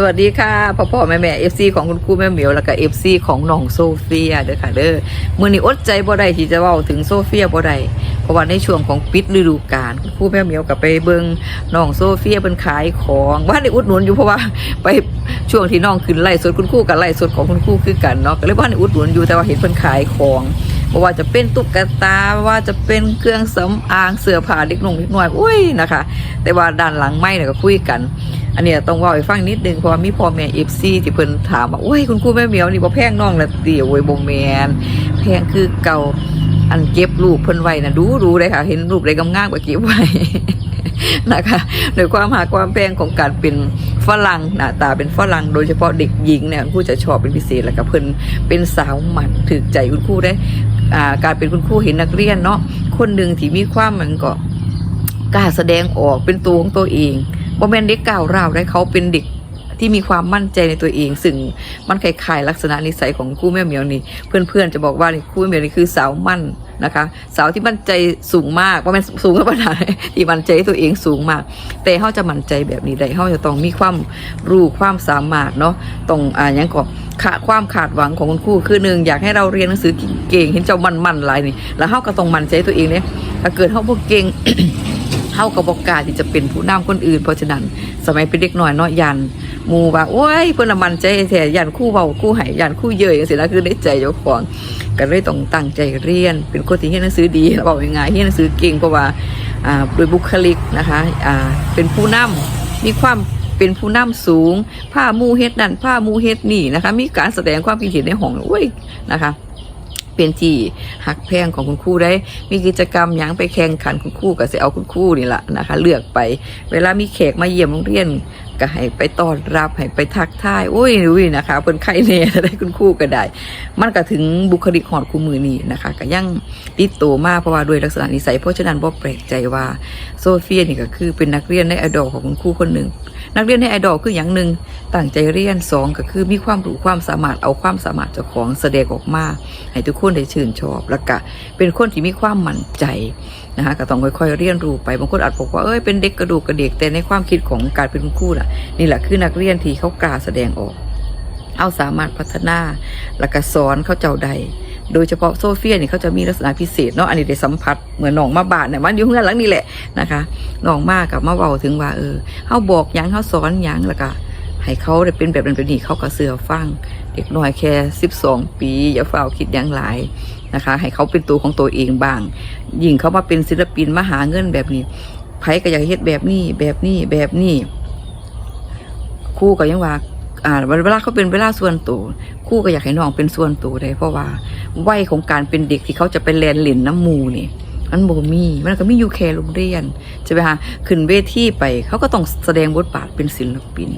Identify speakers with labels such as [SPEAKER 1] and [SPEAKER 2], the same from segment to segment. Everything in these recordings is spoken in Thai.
[SPEAKER 1] สวัสดีค่ะพ่อพ่อแม่แม่เอฟซีของคุณครูแม่เหมียวแล้วก็เอฟซีของน้องโซเฟียเด้อค่ะเด้อมื่อนี้อดใจบ่ได้ที่จะเว้าถึงโซเฟียบ่ได้เพราะว่าในช่วงของปิดฤดูกาลคุณครูแม่เหมียวกับไปเบิงน้องโซเฟียเป็นขายของว่าได้อุดหนุนอยู่เพราะว่าไปช่วงที่น้องขึ้นไล่สดคุณครูกับไล่สดของคุณครูคือกันเนาะก็เลยว่าได้อุดหนุนอยู่แต่ว่าเห็นเพิ่นขายของเพราะว่าจะเป็นตุ๊กตาว่าจะเป็นเครื่องสำอางเสื้อผ้าเด็กน้องเด็กน้อยอุ้ยนะคะ แต่ว่าด้านหลังไม่เนี่ยก็คุยกัน อันนี้ต้องว่าให้ฟังนิดนึงเพราะว่ามีพ่อแม่เอฟซีที่เพิ่นถามว่าโอ้ยคุณครูแม่เหมียวนี่บ่แพงน้องละเตียวโอ้ยบ่แมนแพงคือเก่าอันเก็บรูปเพิ่นไว้นะดูดูเลยค่ะ เห็นรูปได้กำงามๆก็เก็บไว้นะคะโดยความหาความแพงของการเป็นฝรั่งหน้าตาเป็นฝรั่งโดยเฉพาะเด็กหญิงเนี่ยคุณครูจะชอบเป็นพิเศษแล้วก็เพิ่นเป็นสาวหมันถึกใจคุณครูได้การเป็นคุณครูเห็นนักเรียนเนาะคนหนึ่งที่มีความเหมือนก็กล้าแสดงออกเป็นตัวของตัวเอง บ่แม่นเด็กก้าวร้าวได้เขาเป็นเด็กที่มีความมั่นใจในตัวเอง ซึ่งมันคล้ายๆลักษณะนิสัยของคู่แม่เหมียวนี่ เพื่อนๆจะบอกว่านี่คู่แม่เหมียวนี่คือสาวมั่นนะคะ สาวที่มั่นใจสูงมากว่าแม่นสูงกับปัญหาที่มั่นใจในตัวเองสูงมาก แต่เขาจะมั่นใจแบบนี้ได้เขาจะต้องมีความรู้ความสามารถเนาะต้องอ่ายังก็ขาความขาดหวังของคุณครูคือหนึ่งอยากให้เราเรียนหนังสือเก่งเห็นเจ้ามันๆหลายนี่แล้วเขาก็ต้องมั่นใจตัวเองเนี่ยถ้าเกิดเขาบ่เก่ง เฮากับบอกกาที่จะเป็นผู้นำคนอื่น เพราะฉะนั้น สมัยเป็นเด็กน้อยเนาะยันมูว่าโอ้ยเพิ่นน่ะมันใจแท้ยันคู่เว้าคู่ห้ยันคู่เยยจังซี่นะคือในใจเจ้าของก็เลยต้องตั้งใจเรียน เป็นคนที่เรียนหนังสือดีแล้วบอกยังไงเรียนหนังสือเก่งเพราะว่าอ่าโดยบุคลิกนะคะอ่าเป็นผู้นำมีความเป็นผู้นำสูง ผ้ามูเฮ็ดนั่นผ้ามูเฮ็ดนี่นะคะ มีการแสดงความคิดเห็นในห้องโอ้ยนะคะ เป็นที่หักแพงของคุณครูได้ มีกิจกรรมยังไปแข่งขันคุณครูก็จะเอาคุณครูนี่แหละนะคะ เลือกไป เวลามีแขกมาเยี่ยมโรงเรียน ก็ให้ไปต้อนรับให้ไปทักทายโอ้ยอุ้ยนะคะเพิ่นไข่เน่ได้คุณครูก็ได้ มันก็ถึงบุคลิกของคู่มือนี่นะคะก็ยังติดโตมากเพราะว่าด้วยลักษณะนิสัยเพราะฉะนั้นบ่แปลกใจว่าโซเฟียนี่ก็คือเป็นนักเรียนในไอดอลของคุณครูคนหนึ่งนักเรียนในไอดอลคืออย่างหนึ่งตั้งใจเรียนสองก็คือมีความรู้ความสามารถเอาความสามารถเจ้าของแสดงออกมาให้ทุกคนได้ชื่นชอบแล้วก็เป็นคนที่มีความมั่นใจ นะคะก็ต้องค่อยๆเรียนรู้ไปบางคนอาจบอกว่าเอ้ยเป็นเด็กกระดูกกระเดกแต่ในความคิดของการเป็นคุณครูน่ะนี่แหละคือนักเรียนที่เขากล้าแสดงออกเอาสามารถพัฒนาแล้วก็สอนเขาเจ้าใด โดยเฉพาะโซเฟียนี่เขาจะมีลักษณะพิเศษเนาะอันนี้ได้สัมผัสเหมือนน้องมาบาดเนี่ยมันอยู่เงื่อนหลังนี่แหละนะคะน้องมากกับมาเบาถึงว่าเออเขาบอกหยังเขาสอนหยังแล้วก็ ให้เขาได้เป็นแบบนั้นแบบนี้เขาก็เสือฟัง เด็กน้อยแค่12ปี อย่าเฝ้าคิดหยังหลายนะคะ ให้เขาเป็นตัวของตัวเองบ้าง ยิ่งเขามาเป็นศิลปินมาหาเงินแบบนี้ไผก็อยากเฮ็ดแบบนี้แบบนี้แบบนี้ครู่ก็ยังว่าอ่าเวลาเขาเป็นเวลาส่วนตัวครู่ก็อยากให้น้องเป็นส่วนตัวได้เพราะว่าวัยของการเป็นเด็กที่เขาจะไปแลนเล่นน้ำมูนี่มันโบมีมันก็มีอยู่แค่โรงเรียนใช่ไหมคะขึ้นเวทีไปเขาก็ต้องแสดงบทบาทเป็นศิลปิน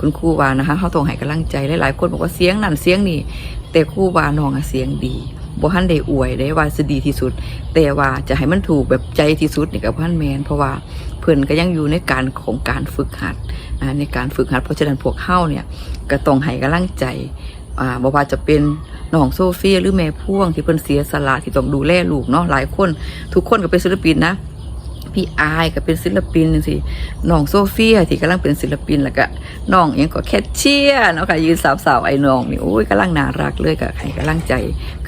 [SPEAKER 1] คุณครูวานะคะเขาต้องให้กำลังใจหลายๆคนบอกว่าเสียงนั่นเสียงนี่แต่ครูวาน้องอะเสียงดีบ่ฮันได้อวยได้ว่าสดีที่สุด แต่ว่าจะให้มันถูกแบบใจที่สุดนี่กับพันแมนเพราะว่าเพิ่อนก็ยังอยู่ในการของการฝึกหัดในการฝึกหัดเพราะฉะนั้นพวกเฮาเนี่ยก็ต้องให้กำลังใจอ่าบ่ว่าจะเป็นน้องโซเฟียหรือแม่พ่วงที่เพิ่นเสียสละที่ต้องดูแลลูกเนาะหลายคน ทุกคนก็เป็นศิลปินนะ พี่อายก็เป็นศิลปินจังซี่น้องโซเฟียที่กำลังเป็นศิลปินแล้วก็น้องยังก็แคทเชียร์เนาะค่ะยืนสาวๆไอ้น้องนี่โอ้ยกำลังน่ารักเลยก็ให้กำลังใจ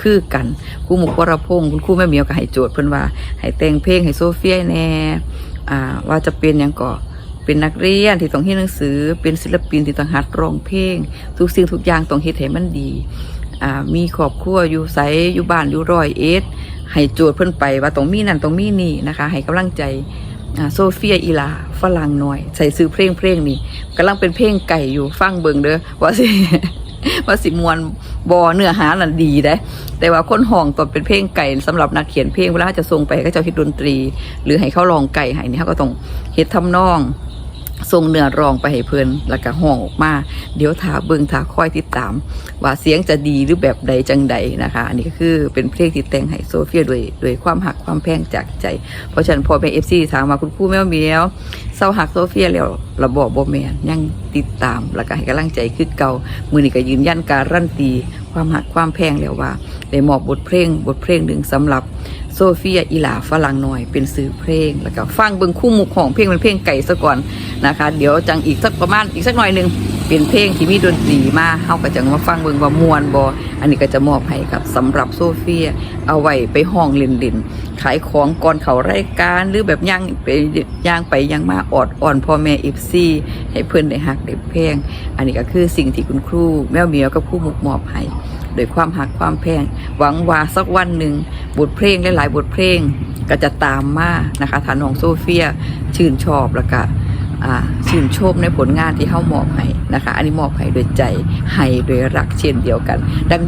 [SPEAKER 1] คือกันครูหมุกวรพงศ์คุณครูแม่เมียวก็ให้โจทย์เพิ่นว่าให้แต่งเพลงให้โซเฟียแน่อ่าว่าจะเป็นยังก็เป็นนักเรียนที่ต้องเรียนหนังสือ เป็นศิลปินที่ต้องหัดร้องเพลง ทุกสิ่งทุกอย่างต้องเฮ็ดให้มันดีอ่ามีครอบครัวอยู่ไสอยู่บ้านอยู่รอยเอ็ด ให้โจทย์เพิ่นไปว่าต้องมีนั่นต้องมีนี่นะคะ ให้กำลังใจโซเฟียอีลาฝรั่งหน่อย ใส่ซื้อเพลงเพลงนี้กำลังเป็นเพลงไก่อยู่ฟังเบิงเด้อว่าสิว่าสิมวนบอเนื้อหานั่นดีได้แต่ว่าคนห้องตอนเป็นเพลงไก่สำหรับนักเขียนเพลงเวลาจะส่งไปให้เขาเจ้าคิดดนตรี หรือให้เขาลองไก่ให้นี่เขาก็ต้องเฮ็ดทำนอง ส่งเนื้อรองไปให้เพิ่นแล้วก็ห้องออกมา เดี๋ยวถาเบิงถาคอยติดตาม ว่าเสียงจะดีหรือแบบใดจังใดนะคะ อันนี้ก็คือเป็นเพลงที่แต่งให้โซเฟียด้วยด้วยความหักความแพงจากใจ เพราะฉะนั้นพอเป็นเอฟซีถามมาคุณครูแมวเมียวเศร้าหักโซเฟียแล้วระบอบโบแมนยังติดตามแล้วก็ให้กำลังใจคือเก่ามือนี้ก็ยืนยันการรันตี ความหักความแพงแล้วว่าได้มอบบทเพลงบทเพลงหนึ่งสำหรับโซเฟียอีหลาฝรั่งหน่อยเป็นซื้อเพลง แล้วก็ฟังเบิ้งคู่มุกของเพลงเป็นเพลงไก่ซะก่อนนะคะ เดี๋ยวจังอีกสักประมาณอีกสักหน่อยหนึ่ง เป็นเพลงที่มีดนตรีมาเฮาก็จังมาฟังเบิ่งว่ามวนบ่อันนี้ก็จะมอบให้กับสำหรับโซเฟีย เอาไว้ไปห้องเล่นๆขายของก่อนเขารายการหรือแบบย่างไปย่างไปย่างมาออดอ่อนพ่อแม่ FC ให้เพิ่นได้ฮักได้แพงอันนี้ก็คือสิ่งที่คุณครู แมวเหมียวกับผู้มุกมอบให้โดยความหักความแพงหวังว่าสักวันหนึ่งบทเพลงหลายๆบทเพลงก็จะตามมานะคะฐานของโซเฟียชื่นชอบแล้วก็ ชื่นชมในผลงานที่เฮามอบให้นะคะ อันนี้มอบให้โดวยใจให้โดวยรักเช่นเดียวกัน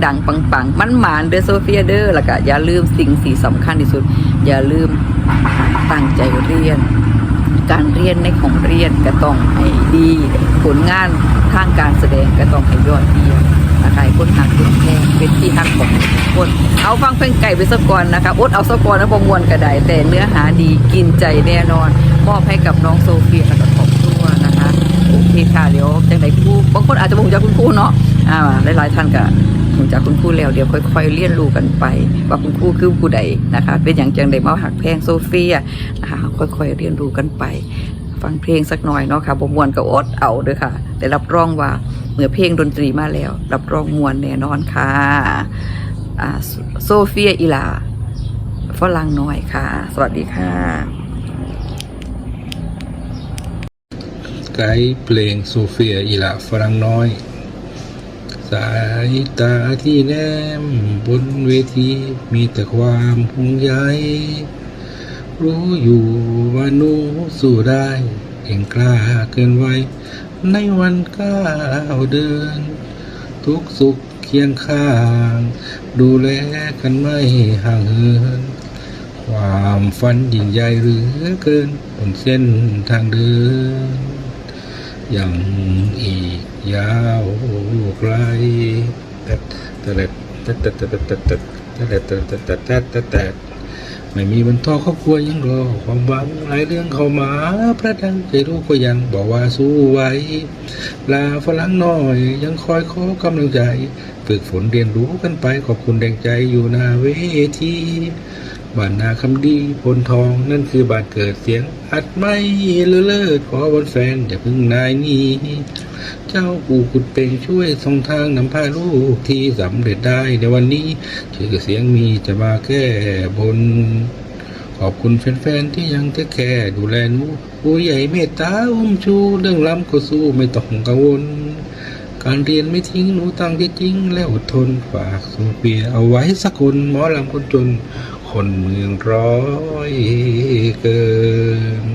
[SPEAKER 1] ดัง ๆ ปังๆ มันหมานเด้อโซเฟียเด้อแล้วก็อย่าลืมสิ่งที่สำคัญที่สุด อย่าลืมตั้งใจเรียน การเรียนในของเรียนก็ต้องให้ดี ผลงานทางการแสดงก็ต้องให้ยอดเยี่ยมนะคะให้คนหักคนแพงเป็นที่หักของทุกคนเอาฟังเพลงไก่ไปสักก่อนนะคะอดเอาสักก่อนนะประมวลกระไดแต่เนื้อหาดีกินใจแน่นอน มอบให้กับน้องโซเฟียและก็ ค่ะเดี๋ยวจังไหนครูบางคนอาจจะบอกจากคุณครูเนาะอ่าหลายๆท่านก็คงจากคุณครูแล้วเดี๋ยวค่อย ๆเรียนรู้กันไป ว่าคุณครูคือผู้ใดนะคะ เป็นอย่างจังใดมาหักแพงโซเฟียนะคะค่อยๆเรียนรู้กันไป ฟังเพลงสักหน่อยเนาะค่ะบ่มวนก็อดเอาเด้อค่ะ แต่รับรองว่าเมื่อเพลงดนตรีมาแล้ว รับรองมวนแน่นอนค่ะอ่าโซโซเฟียอีลาฝรั่งน้อยค่ะ สวัสดีค่ะ
[SPEAKER 2] ไกด์เพลงโซเฟียอิละฝรั่งน้อย สายตาที่แนมบนเวทีมีแต่ความห่วงใยรู้อยู่ว่าหนูสู้ได้เก่งกล้าเกินไว้ ในวันก้าวเดิน ทุกสุขเคียงข้าง ดูแลกันไม่ห่างเหิน ความฝันยิ่งใหญ่เหลือเกินบนเส้นทางเดิน ยังอีกยาวไกลแต่แต่แต่แต่แต่แต่แต่แต่แต่แต่แต่แต่แต่แต่ไม่มีบรรทอครอบครัวยังรอความหวังหลายเรื่องเข้ามา พระดังใจรู้ก็ยังบอกว่าสู้ไว้ ลาฝรั่งน้อยยังคอยขอกำลังใจ ฝึกฝนเรียนรู้กันไปขอบคุณแดงใจอยู่หน้าเวที บ้านนาคำดีพลทองนั่นคือบ้านเกิดเสียง อัดไม่เลอเลิศขอบนแฟนอย่าพึ่งนายหนี้เจ้าปู่กุดเป่งช่วยส่งทางนำพาลูกที่สำเร็จได้ในวันนี้ชื่อเสียงมีจะมาแก้บน ขอบคุณแฟนๆที่ยังเทคแคร์ดูแลนูผู้ใหญ่เมตตาอุ้มชูเรื่องล้ำก็สู้ไม่ต้องกังวลการเรียนไม่ทิ้งหนูตั้งใจจริงและอดทนฝากโซเฟียเอาไว้สักคนหมอลำคนจน คนเมืองร้อยเกิน